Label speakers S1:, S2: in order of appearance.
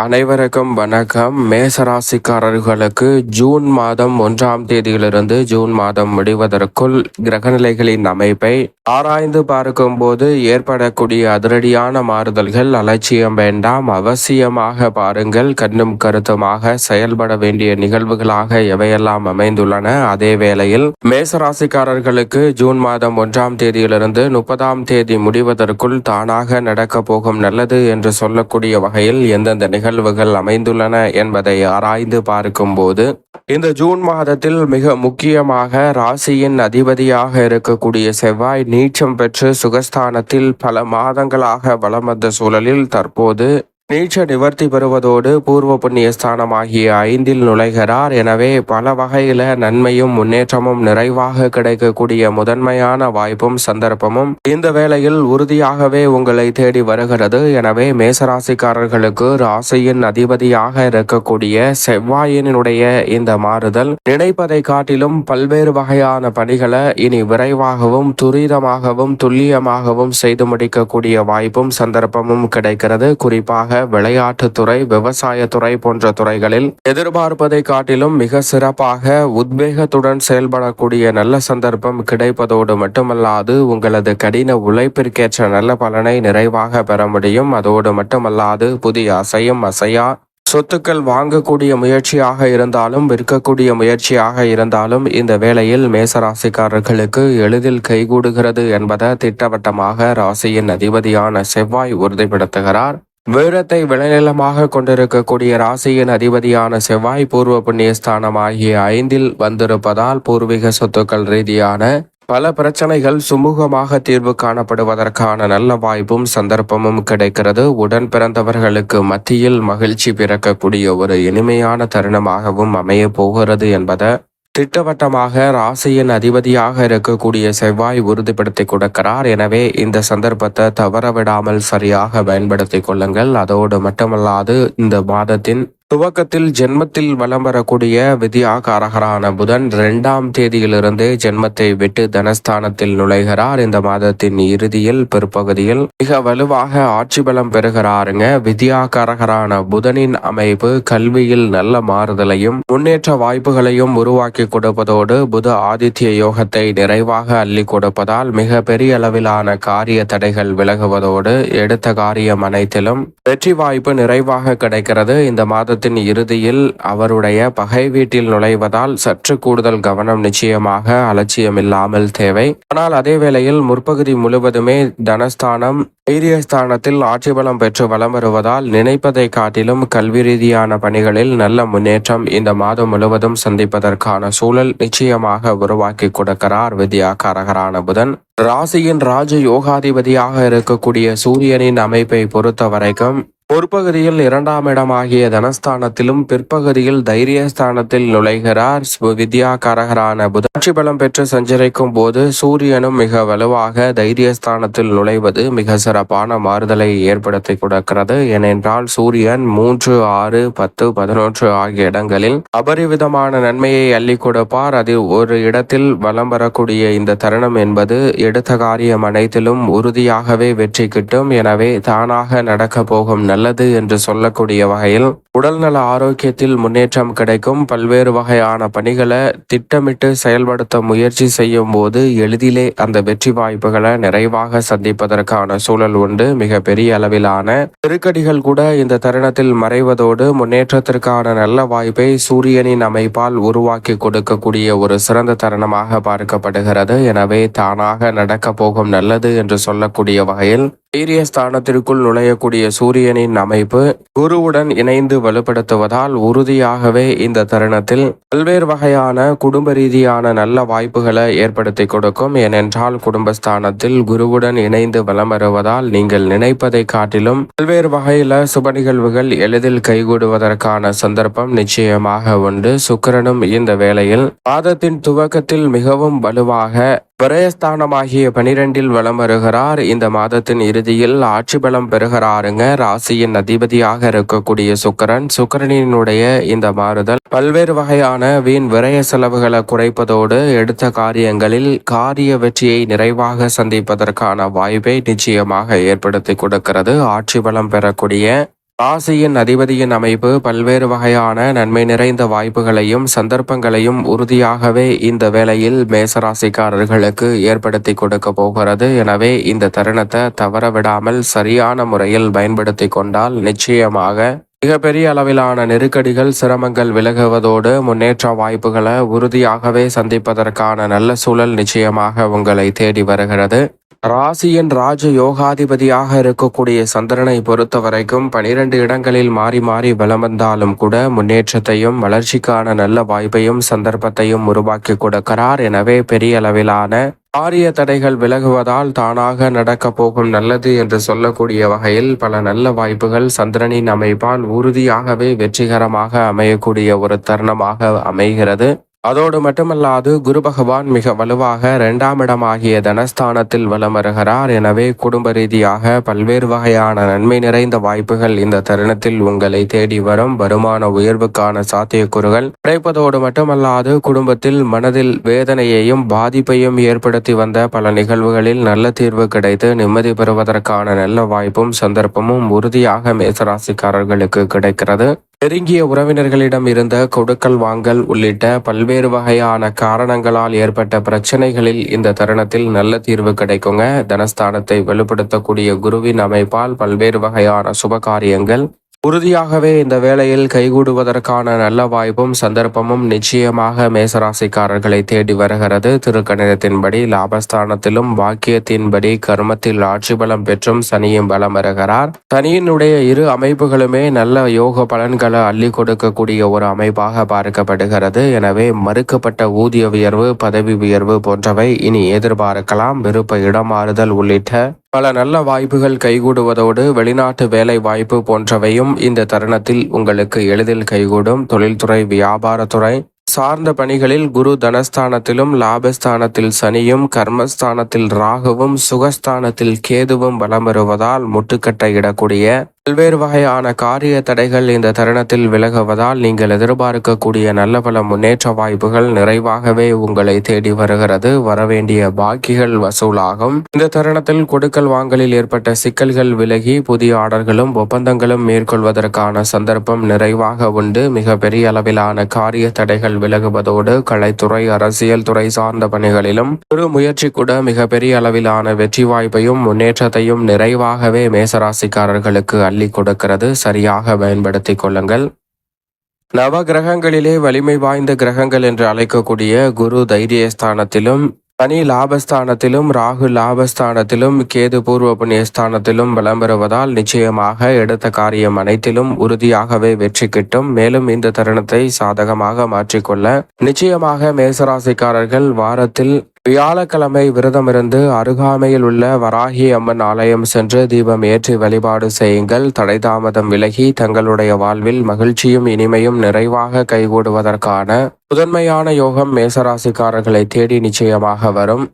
S1: அனைவருக்கும் வணக்கம். மேசராசிக்காரர்களுக்கு ஜூன் மாதம் ஒன்றாம் தேதியிலிருந்து ஜூன் மாதம் முடிவதற்குள் கிரகநிலைகளின் அமைப்பை ஆராய்ந்து பார்க்கும்போது ஏற்படக்கூடிய அதிரடியான மாறுதல்கள் அலட்சியம் வேண்டாம். அவசியமாக பாருங்கள் கண்ணும் கருத்துமாக செயல்பட வேண்டிய நிகழ்வுகளாக எவையெல்லாம் அமைந்துள்ளன. அதே வேளையில் மேசராசிக்காரர்களுக்கு ஜூன் மாதம் ஒன்றாம் தேதியிலிருந்து முப்பதாம் தேதி முடிவதற்குள் தானாக நடக்கப் போகும் நல்லது என்று சொல்லக்கூடிய வகையில் எந்தெந்த நிகழ்வு நிகழ்வுகள் அமைந்துள்ளன என்பதை ஆராய்ந்து பார்க்கும்போது இந்த ஜூன் மாதத்தில் மிக முக்கியமாக ராசியின் அதிபதியாக இருக்கக்கூடிய செவ்வாய் நீச்சம் பெற்று சுகஸ்தானத்தில் பல மாதங்களாக வலம் வந்த சூழலில் தற்போது நீச்ச நிவர்த்தி பெறுவதோடு பூர்வ புண்ணிய ஸ்தானமாகிய ஐந்தில் நுழைகிறார். எனவே பல வகையில நன்மையும் முன்னேற்றமும் நிறைவாக கிடைக்கக்கூடிய முதன்மையான வாய்ப்பும் சந்தர்ப்பமும் இந்த வேளையில் உறுதியாகவே உங்களை தேடி வருகிறது. எனவே மேசராசிக்காரர்களுக்கு ராசியின் அதிபதியாக இருக்கக்கூடிய செவ்வாயினுடைய இந்த மாறுதல் நினைப்பதை காட்டிலும் பல்வேறு வகையான பணிகளை இனி விரைவாகவும் துரிதமாகவும் துல்லியமாகவும் செய்து முடிக்கக்கூடிய வாய்ப்பும் சந்தர்ப்பமும் கிடைக்கிறது. குறிப்பாக விளையாட்டுத்துறை விவசாயத்துறை போன்ற துறைகளில் எதிர்பார்ப்பதை காட்டிலும் மிக சிறப்பாக உத்வேகத்துடன் செயல்படக்கூடிய நல்ல சந்தர்ப்பம் கிடைப்பதோடு மட்டுமல்லாது உங்களது கடின உழைப்பிற்கேற்ற நல்ல பலனை நிறைவாக பெற முடியும். அதோடு மட்டுமல்லாது புதிய அசையும் அசையா சொத்துக்கள் வாங்கக்கூடிய முயற்சியாக இருந்தாலும் விற்கக்கூடிய முயற்சியாக இருந்தாலும் இந்த வேளையில் மேசராசிக்காரர்களுக்கு எளிதில் கைகூடுகிறது என்பதை திட்டவட்டமாக ராசியின் அதிபதியான செவ்வாய் உறுதிப்படுத்துகிறார். வீரத்தை விளைநிலமாக கொண்டிருக்கக்கூடிய ராசியின் அதிபதியான செவ்வாய் பூர்வ புண்ணியஸ்தானம் ஆகிய ஐந்தில் வந்திருப்பதால் பூர்வீக சொத்துக்கள் ரீதியான பல பிரச்சனைகள் சுமூகமாக தீர்வு காணப்படுவதற்கான நல்ல வாய்ப்பும் சந்தர்ப்பமும் கிடைக்கிறது. உடன் பிறந்தவர்களுக்கு மத்தியில் மகிழ்ச்சி பிறக்கக்கூடிய ஒரு இனிமையான தருணமாகவும் அமைய போகிறது என்பதை திட்டவட்டமாக ராசியின் அதிபதியாக இருக்கக்கூடிய செவ்வாய் உறுதிப்படுத்தி கொடுக்கிறார். எனவே இந்த சந்தர்ப்பத்தை தவறவிடாமல் சரியாக பயன்படுத்தி கொள்ளுங்கள். அதோடு மட்டுமல்லாது இந்த மாதத்தின் துவக்கத்தில் ஜென்மத்தில் வலம் வரக்கூடிய விதியாகாரகரான புதன் இரண்டாம் தேதியிலிருந்து ஜென்மத்தை விட்டு தனஸ்தானத்தில் நுழைகிறார். இந்த மாதத்தின் இறுதியில் பிற்பகுதியில் மிக வலுவாக ஆட்சி பலம் பெறுகிறாருங்க. விதியாகாரகரான புதனின் அமைப்பு கல்வியில் நல்ல மாறுதலையும் முன்னேற்ற வாய்ப்புகளையும் உருவாக்கி கொடுப்பதோடு புத ஆதித்ய யோகத்தை நிறைவாக அள்ளி கொடுப்பதால் மிக பெரிய அளவிலான காரிய தடைகள் விலகுவதோடு எடுத்த காரியம் அனைத்திலும் வெற்றி வாய்ப்பு நிறைவாக கிடைக்கிறது. இந்த மாதத்தின் இறுதியில் அவருடைய பகை வீட்டில் நுழைவதால் சற்று கூடுதல் கவனம் நிச்சயமாக அலட்சியமில்லாமல் தேவை. ஆனால் அதே வேளையில் முற்பகுதி முழுவதுமே தனஸ்தானம் தைரியஸ்தானத்தில் ஆட்சி பலம் பெற்று வலம் வருவதால் நினைப்பதை காட்டிலும் கல்வி ரீதியான பணிகளில் நல்ல முன்னேற்றம் இந்த மாதம் முழுவதும் சந்திப்பதற்கான சூழல் நிச்சயமாக உருவாக்கி கொடுக்கிறார் வித்யாகாரகரான புதன். ராசியின் ராஜ யோகாதிபதியாக இருக்கக்கூடிய சூரியனின் அமைப்பை பொறுத்த வரைக்கும் முற்பகுதியில் இரண்டாம் இடமாகிய தனஸ்தானத்திலும் பிற்பகுதியில் தைரியஸ்தானத்தில் நுழைகிறார் வித்யா கரகரான புதாட்சி பலம் பெற்று சஞ்சரிக்கும் போது சூரியனும் மிக வலுவாக தைரியஸ்தானத்தில் நுழைவது மிக சிறப்பான மாறுதலை ஏற்படுத்தி கொடுக்கிறது. ஏனென்றால் சூரியன் மூன்று ஆறு பத்து பதினொன்று ஆகிய இடங்களில் அபரிவிதமான நன்மையை அள்ளி கொடுப்பார். அது ஒரு இடத்தில் வலம் வரக்கூடிய இந்த தருணம் என்பது எடுத்த காரியம் அனைத்திலும் உறுதியாகவே வெற்றி கிட்டும். எனவே தானாக நடக்க போகும் நல்லது என்று சொல்லக்கூடிய வகையில் உடல்நல ஆரோக்கியத்தில் முன்னேற்றம் கிடைக்கும். பல்வேறு வகையான பணிகளை திட்டமிட்டு செயல்படுத்த முயற்சி செய்யும் போது எளிதிலே அந்த வெற்றி வாய்ப்புகளை நிறைவாக சந்திப்பதற்கான சூழல் உண்டு. மிக பெரிய அளவிலான நெருக்கடிகள் கூட இந்த தருணத்தில் மறைவதோடு முன்னேற்றத்திற்கான நல்ல வாய்ப்பை சூரியனின் அமைப்பால் உருவாக்கி கொடுக்கக்கூடிய ஒரு சிறந்த தருணமாக பார்க்கப்படுகிறது. எனவே தானாக நடக்க போகும் நல்லது என்று சொல்லக்கூடிய வகையில் தைரிய ஸ்தானத்திற்குள் நுழையக்கூடிய சூரியனின் அமைப்பு குருவுடன் இணைந்து வலுப்படுத்துவதால் உறுதியாகவே இந்த தருணத்தில் பல்வேறு வகையான குடும்ப ரீதியான நல்ல வாய்ப்புகளை ஏற்படுத்தி கொடுக்கும். ஏனென்றால் குடும்பஸ்தானத்தில் குருவுடன் இணைந்து வலம் வருவதால் நீங்கள் நினைப்பதை காட்டிலும் பல்வேறு வகையில சுப நிகழ்வுகள் எளிதில் கைகூடுவதற்கான சந்தர்ப்பம் நிச்சயமாக உண்டு. சுக்கரனும் இந்த வேளையில் மாதத்தின் துவக்கத்தில் மிகவும் வலுவாக விரயஸ்தானமாகிய பனிரெண்டில் வலம் வருகிறார். இந்த மாதத்தின் இறுதியில் ஆட்சி பலம் பெறுகிறாருங்க. ராசியின் அதிபதியாக இருக்கக்கூடிய சுக்கிரன் சுக்கரனினுடைய இந்த மாறுதல் பல்வேறு வகையான வீண் விரய செலவுகளை குறைப்பதோடு எடுத்த காரியங்களில் காரிய வெற்றியை நிறைவாக சந்திப்பதற்கான வாய்ப்பை நிச்சயமாக ஏற்படுத்தி கொடுக்கிறது. ஆட்சி பலம் பெறக்கூடிய ராசியின் அதிபதியின் அமைப்பு பல்வேறு வகையான நன்மை நிறைந்த வாய்ப்புகளையும் சந்தர்ப்பங்களையும் உறுதியாகவே இந்த வேளையில் மேசராசிக்காரர்களுக்கு ஏற்படுத்தி கொடுக்க போகிறது. எனவே இந்த தருணத்தை தவற விடாமல் சரியான முறையில் பயன்படுத்தி கொண்டால் நிச்சயமாக மிகப்பெரிய அளவிலான நெருக்கடிகள் சிரமங்கள் விலகுவதோடு முன்னேற்ற வாய்ப்புகளை உறுதியாகவே சந்திப்பதற்கான நல்ல சூழல் நிச்சயமாக உங்களை தேடி வருகிறது. ராசியின் ராஜ யோகாதிபதியாக இருக்கக்கூடிய சந்திரனை பொறுத்த வரைக்கும் பனிரெண்டு இடங்களில் மாறி மாறி பலம் வந்தாலும் கூட முன்னேற்றத்தையும் வளர்ச்சிக்கான நல்ல வாய்ப்பையும் சந்தர்ப்பத்தையும் உருவாக்கி கொடுக்கிறார். எனவே பெரிய அளவிலான காரிய தடைகள் விலகுவதால் தானாக நடக்கப் போகும் நல்லது என்று சொல்லக்கூடிய வகையில் பல நல்ல வாய்ப்புகள் சந்திரனின் அமைப்பால் உறுதியாகவே வெற்றிகரமாக அமையக்கூடிய ஒரு தருணமாக அமைகிறது. அதோடு மட்டுமல்லாது குரு பகவான் மிக வலுவாக இரண்டாம் இடமாகிய தனஸ்தானத்தில் வலம் வருகிறார் எனவே குடும்ப ரீதியாக பல்வேறு வகையான நன்மை நிறைந்த வாய்ப்புகள் இந்த தருணத்தில் உங்களை தேடி வரும். வருமான உயர்வுக்கான சாத்தியக்கூறுகள் கிடைப்பதோடு மட்டுமல்லாது குடும்பத்தில் மனதில் வேதனையையும் பாதிப்பையும் ஏற்படுத்தி வந்த பல நிகழ்வுகளில் நல்ல தீர்வு கிடைத்து நிம்மதி பெறுவதற்கான நல்ல வாய்ப்பும் சந்தர்ப்பமும் உறுதியாக மேசராசிக்காரர்களுக்கு கிடைக்கிறது. நெருங்கிய உறவினர்களிடம் இருந்த கொடுக்கல் வாங்கல் உள்ளிட்ட பல்வேறு வகையான காரணங்களால் ஏற்பட்ட பிரச்சனைகளில் இந்த தருணத்தில் நல்ல தீர்வு கிடைக்குங்க. தனஸ்தானத்தை வலுப்படுத்தக்கூடிய குருவின் அமைப்பால் பல்வேறு வகையான சுப காரியங்கள் உறுதியாகவே இந்த வேளையில் கைகூடுவதற்கான நல்ல வாய்ப்பும் சந்தர்ப்பமும் நிச்சயமாக மேசராசிக்காரர்களை தேடி வருகிறது. திருக்கணிதத்தின்படி லாபஸ்தானத்திலும் வாக்கியத்தின்படி கர்மத்தில் ஆட்சி பலம் பெற்றும் சனியும் பலம் வருகிறார் சனியினுடைய இரு அமைப்புகளுமே நல்ல யோக பலன்களை அள்ளி கொடுக்கக்கூடிய ஒரு அமைப்பாக பார்க்கப்படுகிறது. எனவே மறுக்கப்பட்ட ஊதிய உயர்வு பதவி உயர்வு போன்றவை இனி எதிர்பார்க்கலாம். விருப்ப இடமாறுதல் உள்ளிட்ட பல நல்ல வாய்ப்புகள் கைகூடுவதோடு வெளிநாட்டு வேலை வாய்ப்பு போன்றவையும் இந்த தருணத்தில் உங்களுக்கு எளிதில் கைகூடும். தொழில்துறை வியாபாரத்துறை சார்ந்த பணிகளில் குரு தனஸ்தானத்திலும் லாபஸ்தானத்தில் சனியும் கர்மஸ்தானத்தில் ராகுவும் சுகஸ்தானத்தில் கேதுவும் பலம் வருவதால் முட்டுக்கட்டை இடக்கூடிய பல்வேறு வகையான காரிய தடைகள் இந்த தருணத்தில் விலகுவதால் நீங்கள் எதிர்பார்க்கக்கூடிய நல்ல பல முன்னேற்ற வாய்ப்புகள் நிறைவாகவே உங்களை தேடி வருகிறது. வரவேண்டிய பாக்கிகள் வசூலாகும். இந்த தருணத்தில் கொடுக்கல் வாங்கலில் ஏற்பட்ட சிக்கல்கள் விலகி புதிய ஆர்டர்களும் ஒப்பந்தங்களும் மேற்கொள்வதற்கான சந்தர்ப்பம் நிறைவாக உண்டு. மிக பெரிய அளவிலான காரிய தடைகள் விலகுவதோடு கலைத்துறை அரசியல் துறை சார்ந்த பணிகளிலும் ஒரு முயற்சி கூட மிகப்பெரிய அளவிலான வெற்றி வாய்ப்பையும் முன்னேற்றத்தையும் நிறைவாகவே மேசராசிக்காரர்களுக்கு அள்ளி கொடுக்கிறது. சரியாக பயன்படுத்தி கொள்ளுங்கள். நவ கிரகங்களிலே வலிமை வாய்ந்த கிரகங்கள் என்று அழைக்கக்கூடிய குரு தைரியஸ்தானத்திலும் சனி லாபஸ்தானத்திலும் ராகு லாபஸ்தானத்திலும் கேது பூர்வ புண்ணியஸ்தானத்திலும் வலம் பெறுவதால் நிச்சயமாக எடுத்த காரியம் அனைத்திலும் உறுதியாகவே வெற்றி கிட்டும். மேலும் இந்த தருணத்தை சாதகமாக மாற்றிக்கொள்ள நிச்சயமாக மேசராசிக்காரர்கள் வாரத்தில் வியாழக்கிழமை விரதமிருந்து அருகாமையில் உள்ள வராகி அம்மன் ஆலயம் சென்று தீபம் ஏற்றி வழிபாடு செய்யுங்கள். தடை தாமதம் விலகி தங்களுடைய வாழ்வில் மகிழ்ச்சியும் இனிமையும் நிறைவாக கைகூடுவதற்கான முதன்மையான யோகம் மேசராசிக்காரர்களை தேடி நிச்சயமாக வரும்.